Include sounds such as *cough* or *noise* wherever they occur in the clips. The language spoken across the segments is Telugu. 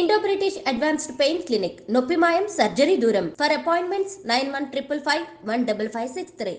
Indo British advanced pain clinic నొప్పి మాయం సర్జరీ దూరం. For appointments nine one triple five one double five six three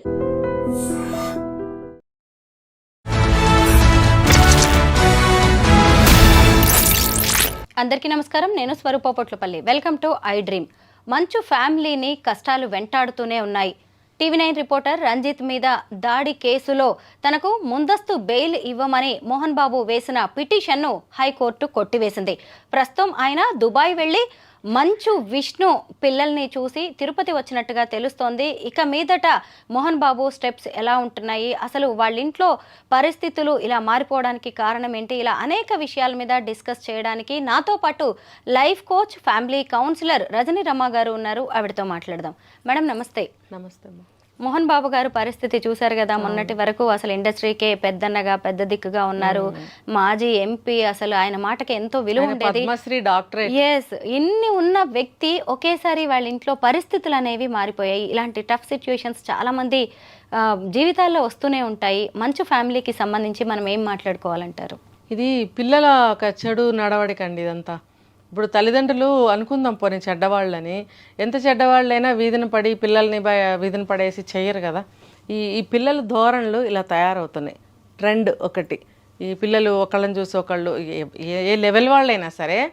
అందరికీ నమస్కారం. నేను Swaroopa Potlapalli. Welcome to I dream Manchu ఫ్యామిలీని కష్టాలు వెంటాడుతూనే ఉన్నాయి. టీవీ నైన్ రిపోర్టర్ రంజిత్ మీద దాడి కేసులో తనకు ముందస్తు బెయిల్ ఇవ్వమని మోహన్ బాబు వేసిన పిటిషన్ను హైకోర్టు కొట్టివేసింది. ప్రస్తుతం ఆయన దుబాయ్ వెళ్ళి మంచు విష్ణు పిల్లల్ని చూసి తిరుపతి వచ్చినట్టుగా తెలుస్తోంది. ఇక మీదట మోహన్ బాబు స్టెప్స్ ఎలా ఉంటున్నాయి? అసలు వాళ్ళ ఇంట్లో పరిస్థితులు ఇలా మారిపోవడానికి కారణం ఏంటి? ఇలా అనేక విషయాల మీద డిస్కస్ చేయడానికి నాతో పాటు life coach family counsellor Rajini Ramma గారు ఉన్నారు. ఆవిడతో మాట్లాడదాం. మేడం నమస్తే. నమస్తే మోహన్ బాబు గారు పరిస్థితి చూశారు కదా మొన్నటి వరకు అసలు ఇండస్ట్రీకే పెద్దన్నగా పెద్ద దిక్కుగా ఉన్నారు. మాజీ ఎంపీ అసలు ఆయన మాటకి ఎంతో విలువ ఉండేది. ఎస్ ఇన్ని ఉన్న వ్యక్తి ఒకేసారి వాళ్ళ ఇంట్లో పరిస్థితులు అనేవి మారిపోయాయి. ఇలాంటి టఫ్ సిచ్యుయేషన్స్ చాలా మంది జీవితాల్లో వస్తూనే ఉంటాయి. మంచు ఫ్యామిలీకి సంబంధించి మనం ఏం మాట్లాడుకోవాలంటారు? ఇది పిల్లల చెడు నడవడిక అండి ఇదంతా. ఇప్పుడు తల్లిదండ్రులు అనుకుందాం పోనీ చెడ్డవాళ్ళని. ఎంత చెడ్డవాళ్ళైనా వీధిని పడి పిల్లల్ని బయ- వీధిని పడేసి చెయ్యరు కదా. ఈ ఈ పిల్లల ధోరణులు ఇలా తయారవుతున్నాయి. ట్రెండ్ ఒకటి. ఈ పిల్లలు ఒకళ్ళని చూసి ఒకళ్ళు ఏ- ఏ- లెవెల్ వాళ్ళైనా సరే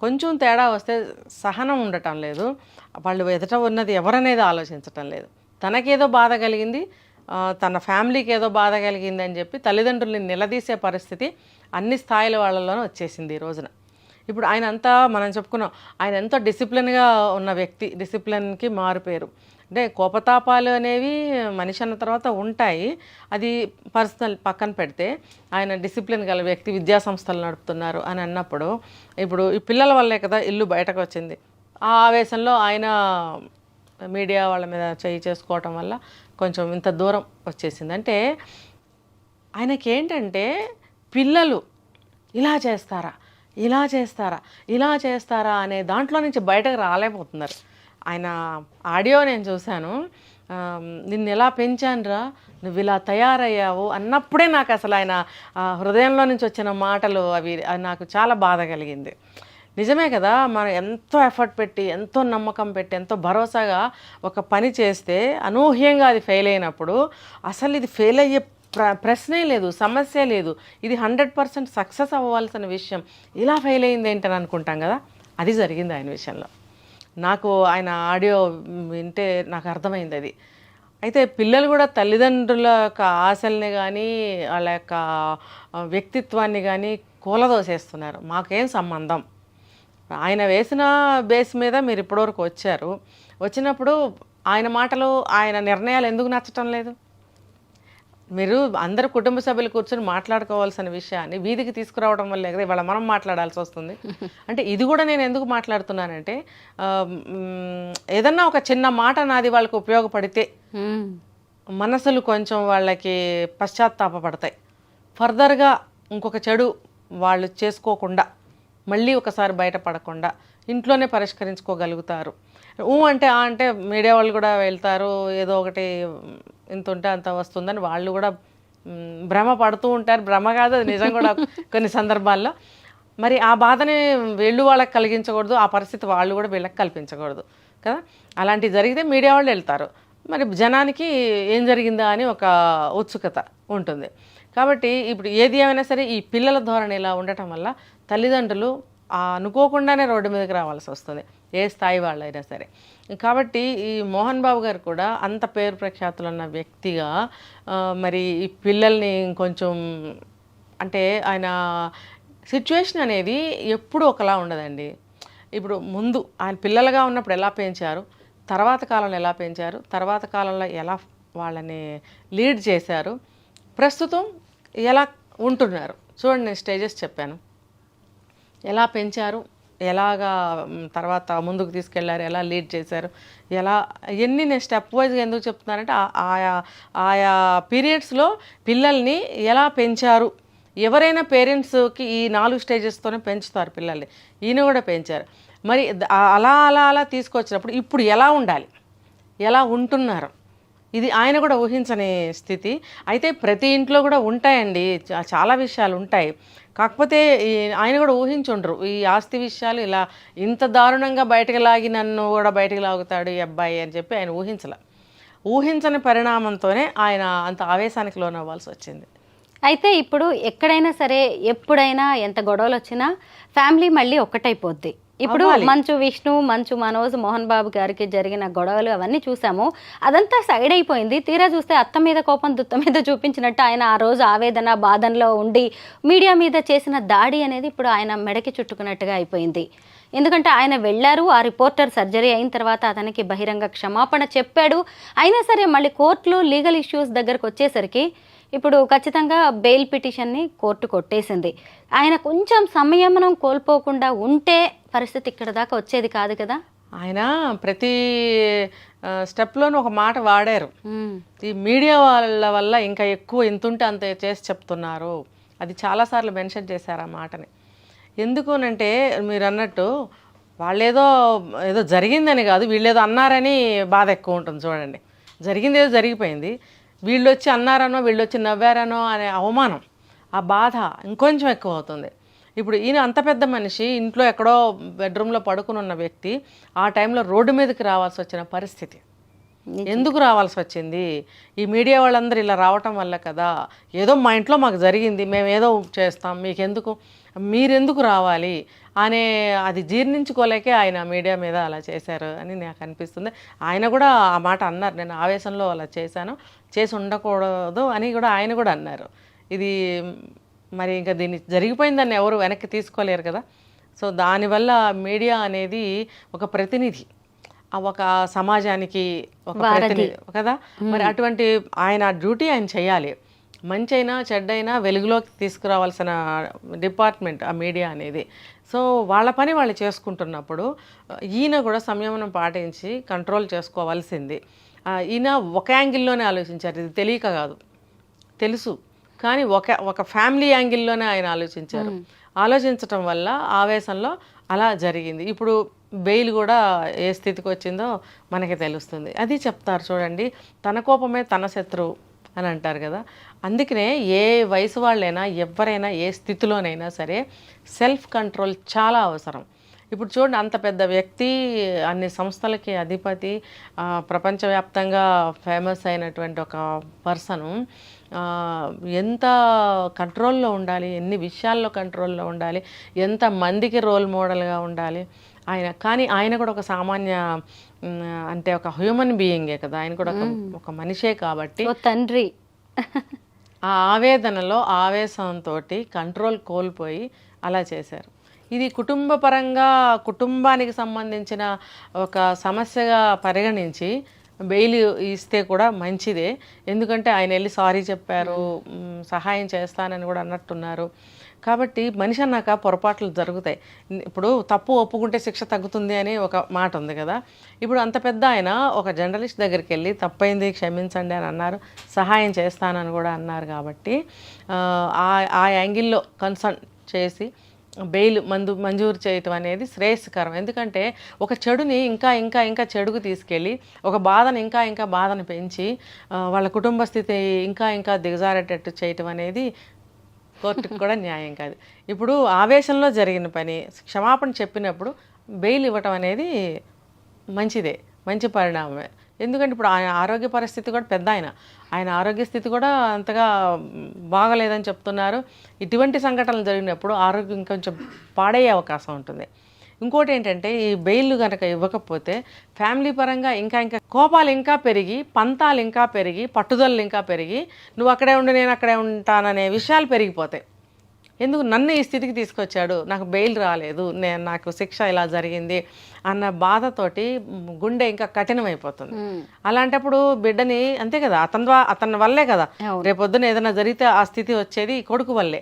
కొంచెం తేడా వస్తే సహనం ఉండటం లేదు. వాళ్ళు ఎదుట ఉన్నది ఎవరనేది ఆలోచించటం లేదు. తనకేదో బాధ కలిగింది తన ఫ్యామిలీకి ఏదో బాధ కలిగింది అని చెప్పి తల్లిదండ్రుల్ని నిలదీసే పరిస్థితి అన్ని స్థాయిల వాళ్ళలోనే వచ్చేసింది ఈ రోజున. ఇప్పుడు ఆయన అంతా మనం చెప్పుకున్నాం ఆయన ఎంతో డిసిప్లిన్గా ఉన్న వ్యక్తి డిసిప్లిన్కి మారిపోయారు అంటే కోపతాపాలు అనేవి మనిషి అన్న తర్వాత ఉంటాయి. అది పర్సనల్ పక్కన పెడితే ఆయన డిసిప్లిన్ గల వ్యక్తి విద్యా సంస్థలు నడుపుతున్నారు అని అన్నప్పుడు ఇప్పుడు ఈ పిల్లల వల్లే కదా ఇల్లు బయటకు వచ్చింది. ఆ ఆవేశంలో ఆయన మీడియా వాళ్ళ మీద చేయి చేసుకోవటం వల్ల కొంచెం ఇంత దూరం వచ్చేసింది. అంటే ఆయనకి ఏంటంటే పిల్లలు ఇలా చేస్తారా? ఇలా చేస్తారా? ఇలా చేస్తారా? అనే దాంట్లో నుంచి బయటకు రాలేకపోతున్నారు. ఆయన ఆడియో నేను చూశాను. నిన్ను ఎలా పెంచానురా? నువ్వు ఇలా తయారయ్యావు అన్నప్పుడే నాకు అసలు ఆయన హృదయంలో నుంచి వచ్చిన మాటలు అవి అవి నాకు చాలా బాధ కలిగింది. నిజమే కదా మనం ఎంతో ఎఫర్ట్ పెట్టి ఎంతో నమ్మకం పెట్టి ఎంతో భరోసాగా ఒక పని చేస్తే అనూహ్యంగా అది ఫెయిల్ అయినప్పుడు అసలు ఇది ఫెయిల్ అయ్యే ప్ర ప్రశ్నే లేదు సమస్య లేదు. ఇది హండ్రెడ్ పర్సెంట్ సక్సెస్ అవ్వాల్సిన విషయం. ఇలా ఫెయిల్ అయింది ఏంటని అనుకుంటాం కదా? అది జరిగింది ఆయన విషయంలో. నాకు ఆయన ఆడియో వింటే నాకు అర్థమైంది అది. అయితే పిల్లలు కూడా తల్లిదండ్రుల యొక్క ఆశల్ని కానీ వాళ్ళ యొక్క వ్యక్తిత్వాన్ని కానీ కూలదోసేస్తున్నారు. మాకేం సంబంధం? ఆయన వేసిన బేస్ మీద మీరు ఇప్పటివరకు వచ్చారు. వచ్చినప్పుడు ఆయన మాటలు ఆయన నిర్ణయాలు ఎందుకు నచ్చటం లేదు? మీరు అందరు కుటుంబ సభ్యులు కూర్చొని మాట్లాడుకోవాల్సిన విషయాన్ని వీధికి తీసుకురావడం వల్లే కదా ఇవాళ మనం మాట్లాడాల్సి వస్తుంది. *laughs* అంటే ఇది కూడా నేను ఎందుకు మాట్లాడుతున్నానంటే ఏదన్నా ఒక చిన్న మాట నాది వాళ్ళకి ఉపయోగపడితే మనసులు కొంచెం వాళ్ళకి పశ్చాత్తాపపడతాయి. ఫర్దర్గా ఇంకొక చెడు వాళ్ళు చేసుకోకుండా మళ్ళీ ఒకసారి బయటపడకుండా ఇంట్లోనే పరిష్కరించుకోగలుగుతారు. ఊ అంటే ఆ అంటే మీడియా వాళ్ళు కూడా వెళ్తారు ఏదో ఒకటి ఇంత ఉంటే అంత వస్తుందని వాళ్ళు కూడా భ్రమ పడుతూ ఉంటారు. భ్రమ కాదు అది నిజం కూడా కొన్ని సందర్భాల్లో. మరి ఆ బాధని వీళ్ళు వాళ్ళకి కలిగించకూడదు ఆ పరిస్థితి వాళ్ళు కూడా వీళ్ళకి కల్పించకూడదు కదా. అలాంటివి జరిగితే మీడియా వాళ్ళు వెళ్తారు. మరి జనానికి ఏం జరిగిందా అని ఒక ఉత్సుకత ఉంటుంది. కాబట్టి ఇప్పుడు ఏది ఏమైనా సరే ఈ పిల్లల ధోరణి ఇలా ఉండటం వల్ల తల్లిదండ్రులు అనుకోకుండానే రోడ్డు మీదకి రావాల్సి వస్తుంది. ఏ స్థాయి వాళ్ళైనా సరే. కాబట్టి ఈ మోహన్ బాబు గారు కూడా అంత పేరు ప్రఖ్యాతులు ఉన్న వ్యక్తిగా మరి ఈ పిల్లల్ని కొంచెం అంటే ఆయన సిచ్యువేషన్ అనేది ఎప్పుడూ ఒకలా ఉండదండి. ఇప్పుడు ముందు ఆయన పిల్లలుగా ఉన్నప్పుడు ఎలా పెంచారు తర్వాత కాలంలో ఎలా పెంచారు తర్వాత కాలంలో ఎలా వాళ్ళని లీడ్ చేశారు ప్రస్తుతం ఎలా ఉంటున్నారు. చూడండి నేను స్టేజెస్ చెప్పాను. ఎలా పెంచారు ఎలాగా తర్వాత ముందుకు తీసుకెళ్ళారు ఎలా లీడ్ చేశారు ఎలా ఎన్ని నేను స్టెప్ వైజ్గా ఎందుకు చెప్తున్నానంటే ఆ- ఆయా ఆయా పీరియడ్స్లో పిల్లల్ని ఎలా పెంచారు? ఎవరైనా పేరెంట్స్కి ఈ నాలుగు స్టేజెస్తోనే పెంచుతారు పిల్లల్ని. ఈయన కూడా పెంచారు. మరి అలా అలా అలా తీసుకొచ్చినప్పుడు ఇప్పుడు ఎలా ఉండాలి? ఎలా ఉంటున్నారు? ఇది ఆయన కూడా ఊహించని స్థితి. అయితే ప్రతి ఇంట్లో కూడా ఉంటాయండి. చాలా విషయాలు ఉంటాయి. కాకపోతే ఈ ఆయన కూడా ఊహించుండ్రు. ఈ ఆస్తి విషయాలు ఇలా ఇంత దారుణంగా బయటకు లాగి నన్ను కూడా బయటకు లాగుతాడు ఈ అబ్బాయి అని చెప్పి ఆయన ఊహించలే. ఊహించని పరిణామంతోనే ఆయన అంత ఆవేశానికి లోనవ్వాల్సి వచ్చింది. అయితే ఇప్పుడు ఎక్కడైనా సరే ఎప్పుడైనా ఎంత గొడవలు వచ్చినా ఫ్యామిలీ మళ్ళీ ఒక్కటైపోద్ది. ఇప్పుడు. మంచు విష్ణు మంచు మనోజ్ మోహన్ బాబు గారికి జరిగిన గొడవలు అవన్నీ చూసాము. అదంతా సైడ్ అయిపోయింది. తీరా చూస్తే అత్త మీద కోపం దుత్త మీద చూపించినట్టు ఆయన ఆ రోజు ఆవేదన బాధనలో ఉండి మీడియా మీద చేసిన దాడి అనేది ఇప్పుడు ఆయన మెడకి చుట్టుకున్నట్టుగా అయిపోయింది. ఎందుకంటే ఆయన వెళ్ళారు ఆ రిపోర్టర్ సర్జరీ అయిన తర్వాత అతనికి బహిరంగ క్షమాపణ చెప్పాడు. అయినా సరే మళ్ళీ కోర్టులు లీగల్ ఇష్యూస్ దగ్గరకు వచ్చేసరికి ఇప్పుడు ఖచ్చితంగా బెయిల్ పిటిషన్ని కోర్టు కొట్టేసింది. ఆయన కొంచెం సంయమనం కోల్పోకుండా ఉంటే పరిస్థితి ఇక్కడ దాకా వచ్చేది కాదు కదా? ఆయన ప్రతి స్టెప్లోనూ ఒక మాట వాడారు. ఈ మీడియా వాళ్ళ వల్ల ఇంకా ఎక్కువ ఇంతుంటే అంత చేసి చెప్తున్నారు. అది చాలాసార్లు మెన్షన్ చేశారు ఆ మాటని. ఎందుకునంటే మీరు అన్నట్టు వాళ్ళేదో ఏదో జరిగిందని కాదు వీళ్ళేదో అన్నారని బాధ ఎక్కువ ఉంటుంది చూడండి. జరిగింది ఏదో జరిగిపోయింది. వీళ్ళు వచ్చి అన్నారనో వీళ్ళు వచ్చి నవ్వారనో అనే అవమానం ఆ బాధ ఇంకొంచెం ఎక్కువ అవుతుంది. ఇప్పుడు ఈయన అంత పెద్ద మనిషి ఇంట్లో ఎక్కడో బెడ్రూమ్లో పడుకుని ఉన్న వ్యక్తి ఆ టైంలో రోడ్డు మీదకి రావాల్సి వచ్చిన పరిస్థితి. ఎందుకు రావాల్సి వచ్చింది? ఈ మీడియా వాళ్ళందరూ ఇలా రావటం వల్ల కదా? ఏదో మా ఇంట్లో మాకు జరిగింది మేము ఏదో చేస్తాం మీకెందుకు? మీరెందుకు రావాలి? అనే అది జీర్ణించుకోలేకే ఆయన మీడియా మీద అలా చేశారు అని నాకు అనిపిస్తుంది. ఆయన కూడా ఆ మాట అన్నారు. నేను ఆవేశంలో అలా చేశాను. చేసి ఉండకూడదు అని కూడా ఆయన కూడా అన్నారు. ఇది మరి ఇంకా దీన్ని జరిగిపోయిందని ఎవరు వెనక్కి తీసుకోలేరు కదా. సో దానివల్ల మీడియా అనేది ఒక ప్రతినిధి ఒక సమాజానికి ఒక ప్రతినిధి కదా. మరి అటువంటి ఆయన డ్యూటీ ఆయన చేయాలి. మంచి అయినా చెడ్డైనా వెలుగులోకి తీసుకురావాల్సిన డిపార్ట్మెంట్ ఆ మీడియా అనేది. సో వాళ్ళ పని వాళ్ళు చేసుకుంటున్నప్పుడు ఈయన కూడా సంయమనం పాటించి కంట్రోల్ చేసుకోవాల్సింది. ఈయన ఒక యాంగిల్లోనే ఆలోచించారు. ఇది తెలియక కాదు. తెలుసు. కానీ ఒక ఒక ఫ్యామిలీ యాంగిల్లోనే ఆయన ఆలోచించారు. ఆలోచించటం వల్ల ఆవేశంలో అలా జరిగింది. ఇప్పుడు బెయిల్ కూడా ఏ స్థితికి వచ్చిందో మనకి తెలుస్తుంది. అది చెప్తారు చూడండి తన కోపమే తన శత్రువు అని అంటారు కదా. అందుకనే ఏ వయసు వాళ్ళైనా ఎవరైనా ఏ స్థితిలోనైనా సరే సెల్ఫ్ కంట్రోల్ చాలా అవసరం. ఇప్పుడు చూడండి అంత పెద్ద వ్యక్తి అన్ని సంస్థలకి అధిపతి ప్రపంచవ్యాప్తంగా ఫేమస్ అయినటువంటి ఒక పర్సను ఎంత కంట్రోల్లో ఉండాలి ఎన్ని విషయాల్లో కంట్రోల్లో ఉండాలి ఎంత మందికి రోల్ మోడల్గా ఉండాలి. ఆయన కానీ ఆయన కూడా ఒక సామాన్య అంటే ఒక హ్యూమన్ బీయింగే కదా. ఆయన కూడా ఒక మనిషే కాబట్టి తండ్రి. ఆ ఆవేదనలో ఆవేశంతో కంట్రోల్ కోల్పోయి అలా చేశారు. ఇది కుటుంబ పరంగా కుటుంబానికి సంబంధించిన ఒక సమస్యగా పరిగణించి బెయిల్ ఇస్తే కూడా మంచిదే. ఎందుకంటే ఆయన వెళ్ళి సారీ చెప్పారు సహాయం చేస్తానని కూడా అన్నట్టున్నారు. కాబట్టి మనిషి అన్నాక పొరపాట్లు జరుగుతాయి. ఇప్పుడు తప్పు ఒప్పుకుంటే శిక్ష తగ్గుతుంది అని ఒక మాట ఉంది కదా. ఇప్పుడు అంత పెద్ద ఆయన ఒక జర్నలిస్ట్ దగ్గరికి వెళ్ళి తప్పైంది క్షమించండి అని అన్నారు సహాయం చేస్తానని కూడా అన్నారు కాబట్టి ఆ, ఆ- ఆ యాంగిల్లో కన్సర్న్ చేసి బెయిల్ మందు మంజూరు చేయటం అనేది శ్రేయస్కరం. ఎందుకంటే ఒక చెడుని ఇంకా ఇంకా ఇంకా చెడుకు తీసుకెళ్ళి ఒక బాధను ఇంకా ఇంకా బాధను పెంచి వాళ్ళ కుటుంబ స్థితి ఇంకా ఇంకా దిగజారేటట్టు చేయటం అనేది కోర్టుకు కూడా న్యాయం కాదు. ఇప్పుడు ఆవేశంలో జరిగిన పని క్షమాపణ చెప్పినప్పుడు బెయిల్ ఇవ్వటం అనేది మంచిదే మంచి పరిణామమే. ఎందుకంటే ఇప్పుడు ఆయన ఆరోగ్య పరిస్థితి కూడా పెద్ద ఆయన. ఆయన ఆరోగ్య స్థితి కూడా అంతగా బాగలేదని చెప్తున్నారు. ఇటువంటి సంఘటనలు జరిగినప్పుడు ఆరోగ్యం ఇంకొంచెం పాడయ్యే అవకాశం ఉంటుంది. ఇంకోటి ఏంటంటే ఈ బెయిల్ కనుక ఇవ్వకపోతే ఫ్యామిలీ పరంగా ఇంకా ఇంకా కోపాలు ఇంకా పెరిగి పంతాలు ఇంకా పెరిగి పట్టుదలలు ఇంకా పెరిగి నువ్వు అక్కడే ఉండి నేను అక్కడే ఉంటాననే విషయాలు పెరిగిపోతాయి. ఎందుకు నన్ను ఈ స్థితికి తీసుకొచ్చాడు? నాకు బెయిల్ రాలేదు. నేను నాకు శిక్ష ఇలా జరిగింది అన్న బాధతోటి గుండె ఇంకా కఠినమైపోతుంది. అలాంటప్పుడు బిడ్డని అంతే కదా అతని అతని వల్లే కదా. రేపొద్దున ఏదైనా జరిగితే ఆ స్థితి వచ్చేది కొడుకు వల్లే.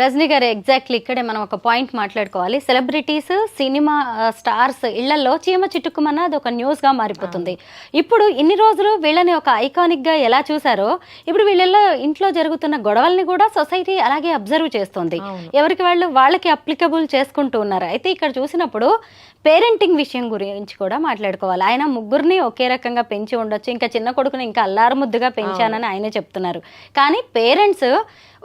రజనీ గారు ఎగ్జాక్ట్లీ ఇక్కడే మనం ఒక పాయింట్ మాట్లాడుకోవాలి. సెలబ్రిటీస్ సినిమా స్టార్స్ ఇళ్ళలో చీమ చిట్టుకుమన్న అది ఒక న్యూస్గా మారిపోతుంది ఇప్పుడు ఇన్ని రోజులు వీళ్ళని ఒక ఐకానిక్గా ఎలా చూసారో ఇప్పుడు వీళ్ళల్లో ఇంట్లో జరుగుతున్న గొడవల్ని కూడా సొసైటీ అలాగే అబ్జర్వ్ చేస్తుంది. ఉంది. ఎవరికి వాళ్ళు వాళ్ళకి అప్లికబుల్ చేసుకుంటూ ఉన్నారు. అయితే ఇక్కడ చూసినప్పుడు పేరెంటింగ్ విషయం గురించి కూడా మాట్లాడుకోవాలి. ఆయన ముగ్గురిని ఒకే రకంగా పెంచి ఉండొచ్చు. ఇంకా చిన్న కొడుకుని ఇంకా అల్లారు ముద్దుగా పెంచానని ఆయనే చెప్తున్నారు. కానీ పేరెంట్స్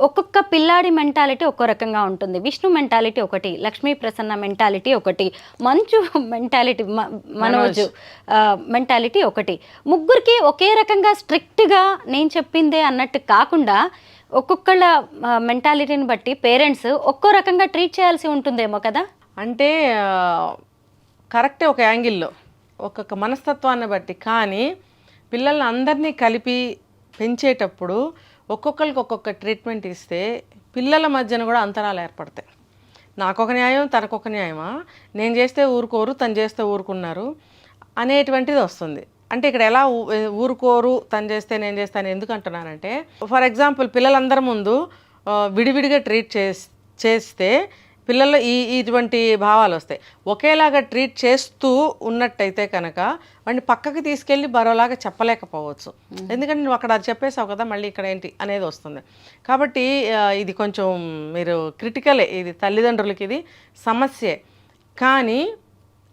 ఒక్కొక్క పిల్లాడి మెంటాలిటీ ఒక్కో రకంగా ఉంటుంది. విష్ణు మెంటాలిటీ ఒకటి లక్ష్మీ ప్రసన్న మెంటాలిటీ ఒకటి మంచు మెంటాలిటీ మనోజ్ మెంటాలిటీ ఒకటి. ముగ్గురికి ఒకే రకంగా స్ట్రిక్ట్గా నేను చెప్పిందే అన్నట్టు కాకుండా ఒక్కొక్కళ్ళ మెంటాలిటీని బట్టి పేరెంట్స్ ఒక్కో రకంగా ట్రీట్ చేయాల్సి ఉంటుందేమో కదా? అంటే కరెక్టే ఒక యాంగిల్లో ఒక్కొక్క మనస్తత్వాన్ని బట్టి. కానీ పిల్లల్ని అందరినీ కలిపి పెంచేటప్పుడు ఒక్కొక్కరికి ఒక్కొక్క ట్రీట్మెంట్ ఇస్తే పిల్లల మధ్యన కూడా అంతరాలు ఏర్పడతాయి. నాకొక న్యాయం తనకొక న్యాయమా? నేను చేస్తే ఊరుకోరు తను చేస్తే ఊరుకున్నారు అనేటువంటిది వస్తుంది. అంటే ఇక్కడ ఎలా ఊరుకోరు తను చేస్తే నేను చేస్తాను ఎందుకు అంటున్నానంటే ఫర్ ఎగ్జాంపుల్ పిల్లలందరి ముందు విడివిడిగా ట్రీట్ చేస్ చేస్తే పిల్లల్లో ఈ ఇటువంటి భావాలు వస్తాయి. ఒకేలాగా ట్రీట్ చేస్తూ ఉన్నట్టయితే కనుక వాడిని పక్కకి తీసుకెళ్ళి మరోలాగా చెప్పలేకపోవచ్చు. ఎందుకంటే నువ్వు అక్కడ అది చెప్పేసావు కదా మళ్ళీ ఇక్కడ ఏంటి అనేది వస్తుంది. కాబట్టి ఇది కొంచెం మీరు క్రిటికలే ఇది తల్లిదండ్రులకి ఇది సమస్యే. కానీ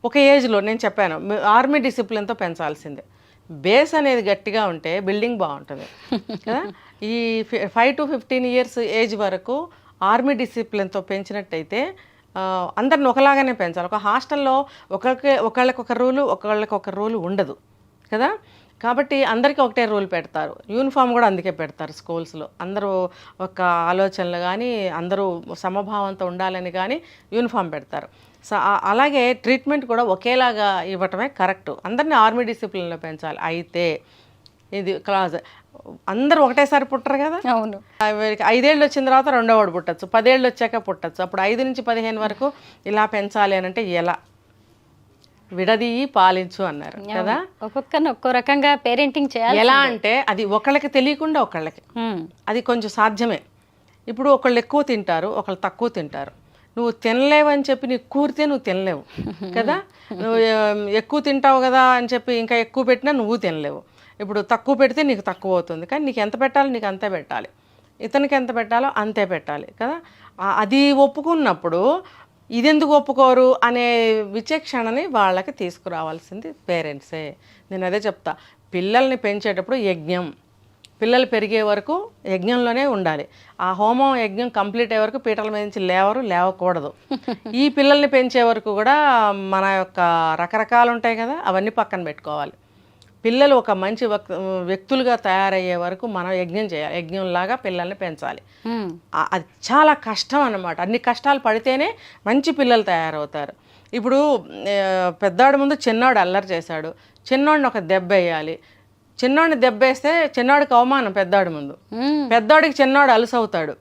ఒక ఏజ్లో నేను చెప్పాను ఆర్మీ డిసిప్లిన్తో పెంచాల్సిందే. బేస్ అనేది గట్టిగా ఉంటే బిల్డింగ్ బాగుంటుంది. కదా ఈ five to fifteen years age వరకు ఆర్మీ డిసిప్లిన్తో పెంచినట్టయితే అందరిని ఒకలాగానే పెంచాలి. ఒక హాస్టల్లో ఒకరికి ఒకళ్ళకొక రూలు ఒకళ్ళకొక రూలు ఉండదు. కదా? కాబట్టి అందరికీ ఒకటే రూల్ పెడతారు. యూనిఫామ్ కూడా అందుకే పెడతారు స్కూల్స్లో. అందరూ ఒక ఆలోచనలు కానీ అందరూ సమభావంతో ఉండాలని కానీ యూనిఫామ్ పెడతారు. సో అలాగే ట్రీట్మెంట్ కూడా ఒకేలాగా ఇవ్వటమే కరెక్ట్. అందరినీ ఆర్మీ డిసిప్లిన్లో పెంచాలి. అయితే ఇది క్లాస్ అందరూ ఒకటేసారి పుట్టరు కదా? అవును. ఐదేళ్ళు వచ్చిన తర్వాత రెండో వాడు పుట్టచ్చు. పదేళ్ళు వచ్చాక పుట్టచ్చు. అప్పుడు ఐదు నుంచి పదిహేను వరకు ఇలా పెంచాలి అని అంటే ఎలా? విడదీయి పాలించు అన్నారు కదా? ఒక్కొక్కరిని ఒక్కో రకంగా పేరెంటింగ్ చేయాలి. ఎలా అంటే అది ఒకళ్ళకి తెలియకుండా ఒకళ్ళకి. అది కొంచెం సాధ్యమే. ఇప్పుడు ఒకళ్ళు ఎక్కువ తింటారు ఒకళ్ళు తక్కువ తింటారు. నువ్వు తినలేవని చెప్పి నీకు కూరితే నువ్వు తినలేవు. కదా? నువ్వు ఎక్కువ తింటావు కదా అని చెప్పి ఇంకా ఎక్కువ పెట్టినా నువ్వు తినలేవు. ఇప్పుడు తక్కువ పెడితే నీకు తక్కువ అవుతుంది. కానీ నీకు ఎంత పెట్టాలో నీకు అంతే పెట్టాలి. ఇతనికి ఎంత పెట్టాలో అంతే పెట్టాలి. కదా? అది ఒప్పుకున్నప్పుడు ఇదెందుకు ఒప్పుకోరు అనే విచక్షణని వాళ్ళకి తీసుకురావాల్సింది పేరెంట్సే. నేను అదే చెప్తా. పిల్లల్ని పెంచేటప్పుడు యజ్ఞం. పిల్లలు పెరిగే వరకు యజ్ఞంలోనే ఉండాలి. ఆ హోమం యజ్ఞం కంప్లీట్ అయ్యే వరకు పీటల మీద నుంచి లేవరు లేవకూడదు. *laughs* ఈ పిల్లల్ని పెంచే వరకు కూడా మన యొక్క రకరకాలు ఉంటాయి కదా అవన్నీ పక్కన పెట్టుకోవాలి. పిల్లలు ఒక మంచి వ్యక్తులుగా తయారయ్యే వరకు మనం యజ్ఞం చేయాలి. యజ్ఞంలాగా పిల్లల్ని పెంచాలి. అది చాలా కష్టం అన్నమాట. అన్ని కష్టాలు పడితేనే మంచి పిల్లలు తయారవుతారు. ఇప్పుడు ఆ, పెద్దవాడి ముందు చిన్నవాడు అల్లరి చేశాడు. చిన్నోడిని ఒక దెబ్బ వేయాలి. చిన్నోడిని దెబ్బ వేస్తే చిన్నవాడికి అవమానం పెద్దవాడి ముందు. ఉమ్. పెద్దవాడికి చిన్నవాడు అలుసవుతాడు.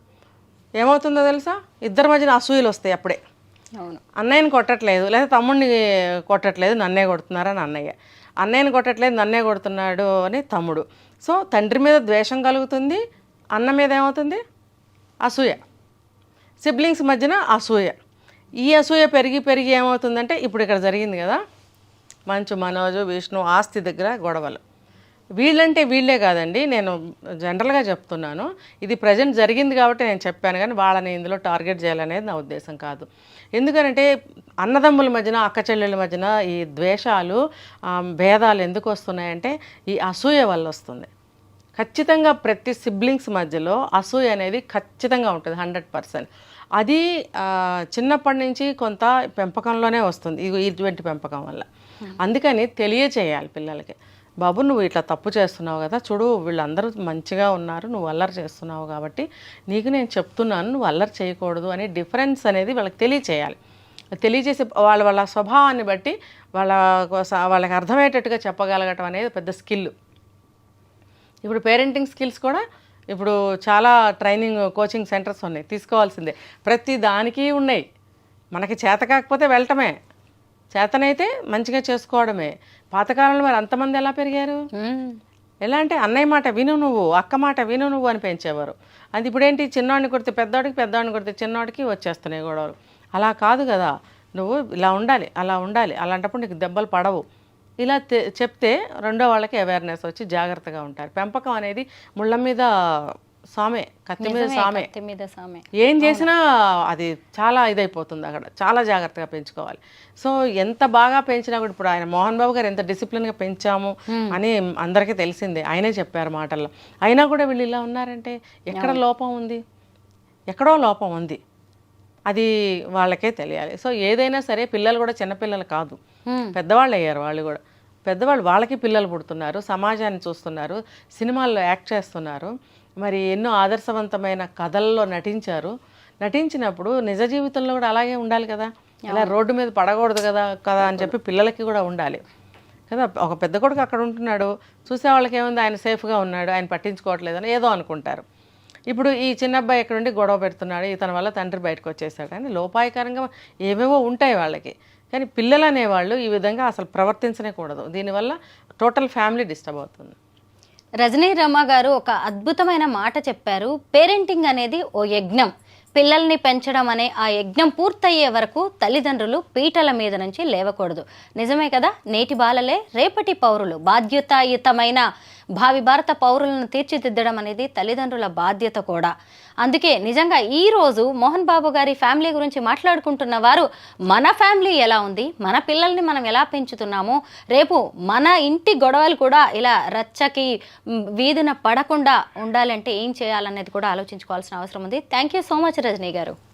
ఏమవుతుందో తెలుసా? ఇద్దరి మధ్యన అసూయలు వస్తాయి అప్పుడే. అవును. అన్నయ్యని కొట్టట్లేదు లేదా తమ్ముడిని కొట్టట్లేదు నన్నే కొడుతున్నారని అన్నయ్య అన్నయ్యని కొట్టట్లేదు నన్నే కొడుతున్నాడు అని తమ్ముడు. సో తండ్రి మీద ద్వేషం కలుగుతుంది అన్న మీద ఏమవుతుంది? అసూయ. సిబ్లింగ్స్ మధ్యన అసూయ. ఈ అసూయ పెరిగి పెరిగి ఏమవుతుందంటే ఇప్పుడు ఇక్కడ జరిగింది కదా? మంచు మనోజు విష్ణు ఆస్తి దగ్గర గొడవలు. వీళ్ళంటే వీళ్ళే కాదండి నేను జనరల్గా చెప్తున్నాను. ఇది ప్రజెంట్ జరిగింది కాబట్టి నేను చెప్పాను కానీ వాళ్ళని ఇందులో టార్గెట్ చేయాలనేది నా ఉద్దేశం కాదు. ఎందుకంటే అన్నదమ్ముల మధ్యన అక్క చెల్లెళ్ళ మధ్యన ఈ ద్వేషాలు భేదాలు ఎందుకు వస్తున్నాయంటే ఈ అసూయ వల్ల వస్తుంది. ఖచ్చితంగా ప్రతి సిబ్లింగ్స్ మధ్యలో అసూయ అనేది ఖచ్చితంగా ఉంటుంది హండ్రెడ్ పర్సెంట్. అది చిన్నప్పటి నుంచి కొంత పెంపకంలోనే వస్తుంది ఇటువంటి పెంపకం వల్ల. అందుకని తెలియచేయాలి పిల్లలకి. బాబు నువ్వు ఇట్లా తప్పు చేస్తున్నావు కదా చూడు వీళ్ళందరూ మంచిగా ఉన్నారు నువ్వు అల్లరి చేస్తున్నావు కాబట్టి నీకు నేను చెప్తున్నాను నువ్వు అల్లరి చేయకూడదు అనే డిఫరెన్స్ అనేది వాళ్ళకి తెలియచేయాలి. తెలియజేసే వాళ్ళ వాళ్ళ స్వభావాన్ని బట్టి వాళ్ళ వాళ్ళకి అర్థమయ్యేటట్టుగా చెప్పగలగటం అనేది పెద్ద స్కిల్. ఇప్పుడు పేరెంటింగ్ స్కిల్స్ కూడా ఇప్పుడు చాలా ట్రైనింగ్ కోచింగ్ సెంటర్స్ ఉన్నాయి తీసుకోవాల్సిందే. ప్రతి దానికి ఉన్నాయి. మనకి చేత కాకపోతే వెళ్ళటమే. చేతనైతే మంచిగా చేసుకోవడమే. పాతకాలంలో మరి అంతమంది ఎలా పెరిగారు. ఎలా అంటే అన్నయ్య మాట విను నువ్వు అక్క మాట విను నువ్వు అని పెంచేవారు. అది ఇప్పుడేంటి? చిన్నవాడిని కొడితే పెద్దవాడికి పెద్దవాడిని కొడితే చిన్నవాడికి వచ్చేస్తున్నాయి గొడవలు. అలా కాదు కదా. నువ్వు ఇలా ఉండాలి అలా ఉండాలి. అలాంటప్పుడు నీకు దెబ్బలు పడవు. ఇలా చెప్తే రెండో వాళ్ళకి అవేర్నెస్ వచ్చి జాగ్రత్తగా ఉంటారు. పెంపకం అనేది ముళ్ళ మీద సామే కత్తి మీద సామే. కత్తి మీద సామే. ఏం చేసినా అది చాలా ఇదైపోతుంది అక్కడ. చాలా జాగ్రత్తగా పెంచుకోవాలి. సో ఎంత బాగా పెంచినా కూడా ఇప్పుడు ఆయన మోహన్ బాబు గారు ఎంత డిసిప్లిన్గా పెంచాము అని అందరికీ తెలిసిందే. ఆయనే చెప్పారు మాటల్లో. అయినా కూడా వీళ్ళు ఇలా ఉన్నారంటే ఎక్కడ లోపం ఉంది? ఎక్కడో లోపం ఉంది. అది వాళ్ళకే తెలియాలి. సో ఏదైనా సరే పిల్లలు కూడా చిన్నపిల్లలు కాదు. పెద్దవాళ్ళు అయ్యారు వాళ్ళు కూడా. పెద్దవాళ్ళు వాళ్ళకి పిల్లలు పుడుతున్నారు సమాజాన్ని చూస్తున్నారు సినిమాల్లో యాక్ట్ చేస్తున్నారు. మరి ఎన్నో ఆదర్శవంతమైన కథల్లో నటించారు. నటించినప్పుడు నిజ జీవితంలో కూడా అలాగే ఉండాలి కదా. ఇలా రోడ్డు మీద పడకూడదు కదా కదా అని చెప్పి పిల్లలకి కూడా ఉండాలి. కదా ఒక పెద్ద కొడుకు అక్కడ ఉంటున్నాడు చూసే వాళ్ళకి ఏముంది ఆయన సేఫ్గా ఉన్నాడు ఆయన పట్టించుకోవట్లేదని ఏదో అనుకుంటారు. ఇప్పుడు ఈ చిన్న అబ్బాయి ఇక్కడ ఉండి గొడవ పెడుతున్నాడు ఇతని వల్ల తండ్రి బయటకు వచ్చేసాడు అని లోపాయకరంగా ఏవేవో ఉంటాయి వాళ్ళకి. కానీ పిల్లలు అనేవాళ్ళు ఈ విధంగా అసలు ప్రవర్తించనే కూడదు. దీనివల్ల టోటల్ ఫ్యామిలీ డిస్టర్బ్ అవుతుంది. రజనీ రమ గారు ఒక అద్భుతమైన మాట చెప్పారు. పేరెంటింగ్ అనేది ఓ యజ్ఞం. పిల్లల్ని పెంచడం అనే ఆ యజ్ఞం పూర్తయ్యే వరకు తల్లిదండ్రులు పీటల మీద నుంచి లేవకూడదు. నిజమే కదా? నేటి బాలలే రేపటి పౌరులు. బాధ్యతాయుతమైన భావి భారత పౌరులను తీర్చిదిద్దడం అనేది తల్లిదండ్రుల బాధ్యత కూడా. అందుకే నిజంగా ఈ రోజు మోహన్ బాబు గారి ఫ్యామిలీ గురించి మాట్లాడుకుంటున్న వారు మన ఫ్యామిలీ ఎలా ఉంది? మన పిల్లల్ని మనం ఎలా పెంచుతున్నాము? రేపు మన ఇంటి గొడవలు కూడా ఇలా రచ్చకి వీధిన పడకుండా ఉండాలంటే ఏం చేయాలనేది కూడా ఆలోచించుకోవాల్సిన అవసరం ఉంది. Thank you so much Rajini గారు.